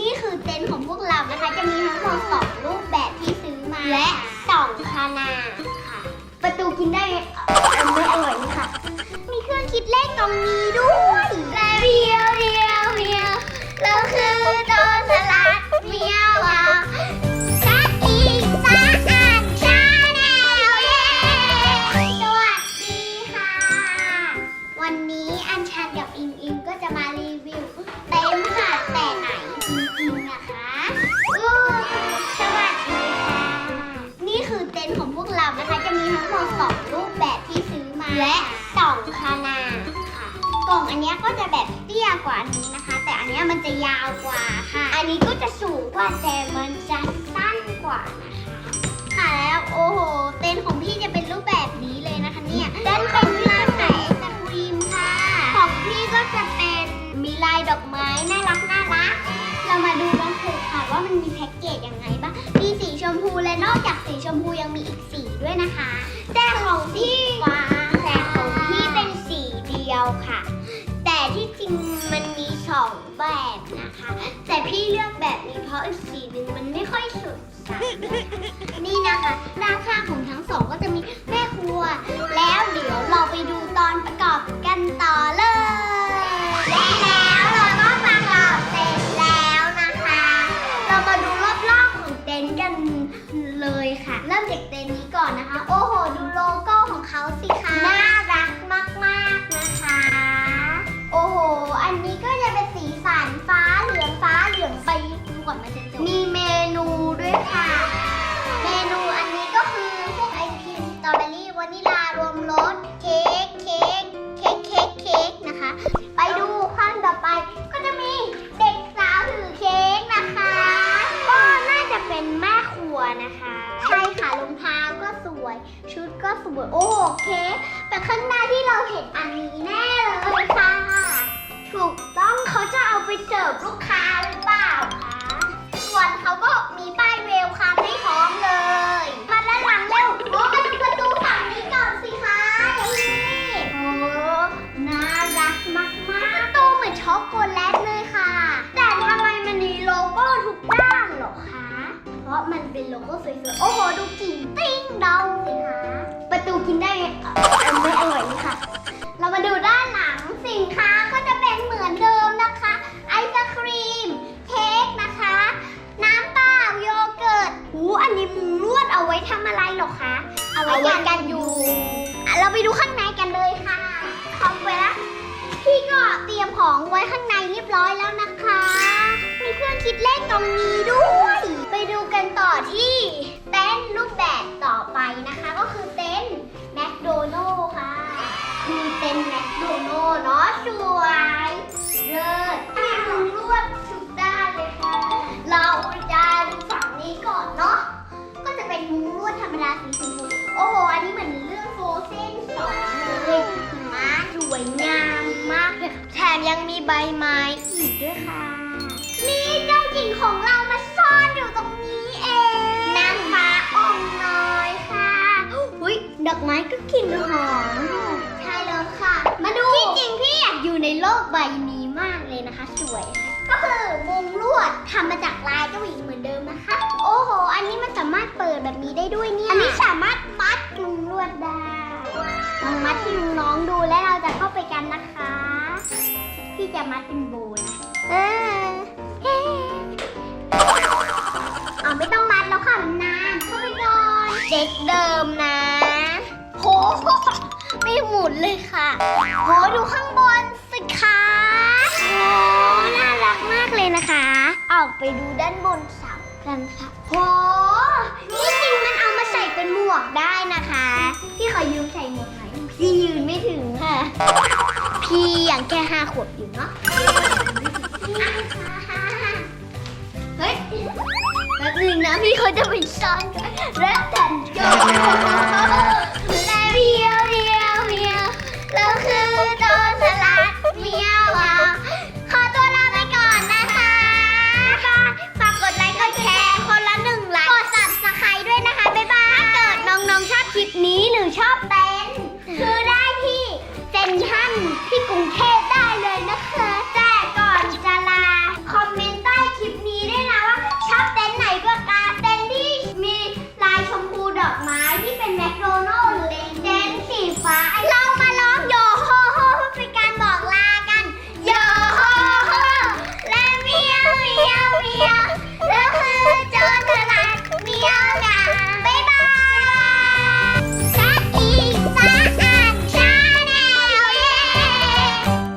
นี่คือเต็นท์ของพวกเรานะคะ จะมีทั้งหมดสองรูปแบบที่ซื้อมา และสองขนาดค่ะ ประตูกินได้เอ่อไม่อร่อยนี่ค่ะ มีเครื่องคิดเลขตรงนี้ด้วย คะอู้สวัสดีค่ะ นี่คือเต็นท์ของพวกเรานะคะ จะมีทั้งหมดสองรูปแบบที่ซื้อมา และสองขนาดค่ะ กล่องอันเนี้ยก็จะแบบเตี้ยกว่าอันนี้นะคะ แต่อันเนี้ยมันจะยาวกว่าค่ะ อันนี้ก็จะสูงกว่าแต่มันจะสั้นกว่านะคะ ค่ะแล้วโอ้โห เต็นท์ของ มันมีแพ็กเกจยังไงบ้าง มีสีชมพูและนอกจากสีชมพูยังมีอีกสีด้วยนะคะ แต่ของพี่ฟ้าแต่ของพี่เป็นสีเดียวค่ะ แต่ที่จริงมันมีสองแบบนะคะ แต่พี่เลือกแบบนี้เพราะอีกสีหนึ่งมันไม่ค่อยสดใสนะคะนี่นะคะด้านข้าของทั้งสองก็จะมี เลยค่ะ เริ่มจากเต็นท์นี้ก่อนนะคะ โอ้โห ดูโลโก้ของเขาสิคะ น่ารักมากๆนะคะ โอ้โห อันนี้ก็จะเป็นสีสันฟ้าเหลืองฟ้าเหลืองไปดูก่อนมันจะจบมีเมนูด้วยค่ะ เมนูอันนี้ก็คือพวกไอติมสตรอเบอรี่วานิลารวมรสเค้กเค้กเค้กเค้กเค้กนะคะ ไปดูข้างต่อไปก็จะมีเด็กสาวถือเค้กนะคะ ก็น่าจะเป็นแม่ครัวนะคะ วยชุดก็สวยโอ้โหเค แต่ข้างหน้าที่เราเห็นอันนี้แน่เลยค่ะ ถูกต้องเขาจะเอาไปเสิร์ฟลูกค้า โลโก้สวยๆ โอ้โห ดูกิ่งติ้งดองสิคะประตูกินได้เอ่อไม่อร่อยนี่ค่ะ เรามาดูด้านหลังสินค้าก็จะเป็นเหมือนเดิมนะคะ ไอศครีม เค้กนะคะ น้ำเปล่าโยเกิร์ตหูอันนี้มุงลวดเอาไว้ทำอะไรหรอคะ เอาไว้กันยุงเราไปดูข้างในกันเลยค่ะเข้าไปละพี่ก็เตรียมของไว้ข้างในเรียบร้อยแล้วนะคะ มีเครื่องคิดเลขตรงนี้ด้วย ที่เต็นรูปแบบต่อไปนะคะ ก็คือเต็นแมคโดนัลค่ะ คือเต็นแมคโดนัลเนาะสวยเลิศมีมุงลวดทุกด้านเลยค่ะ เราจะดูฝั่งนี้ก่อนเนาะก็จะเป็นมุ้งลวดธรรมดาสีชมพูโอ้โห อันนี้เหมือนเรื่องโฟเซนสองเลยม้าสวยงามมากเลยค่ะแถมยังมีใบไม้อีกด้วยค่ะ นี่เจ้าหญิงของเรา ไม้ก็กลิ่นหอมใช่แล้วค่ะ มาดูที่จริงพี่อยากอยู่ในโลกใบนี้มากเลยนะคะ สวยค่ะก็คือมุงลวดทำมาจากลายเจ้าหญิงเหมือนเดิมนะคะ โอ้โห อันนี้มันสามารถเปิดแบบนี้ได้ด้วยเนี่ย อันนี้สามารถมัดมุงลวดได้ลองมัดที่น้องๆดูและเราจะเข้าไปกันนะคะ พี่จะมัดเป็นโบนะเออเฮ้เอาไม่ต้องมัดแล้วค่ะมันนานเข้าไปก่อนเด็กเดิมนะโห ไม่หมุนเลยค่ะโหดูข้างบนสิคะโหน่ารักมากเลยนะคะ ออกไปดูด้านบนเสากันค่ะโหนี่จริงมันเอามาใส่เป็นหมวกได้นะคะ พี่ขอยืมใส่หมวกหน่อยพี่ยืนไม่ถึงค่ะ พี่ยังแค่ห้าขวบอยู่เนาะเฮ้ยแป๊บนึงนะพี่เขาจะไปซ่อนกันแล้วแต่งโจและเรียว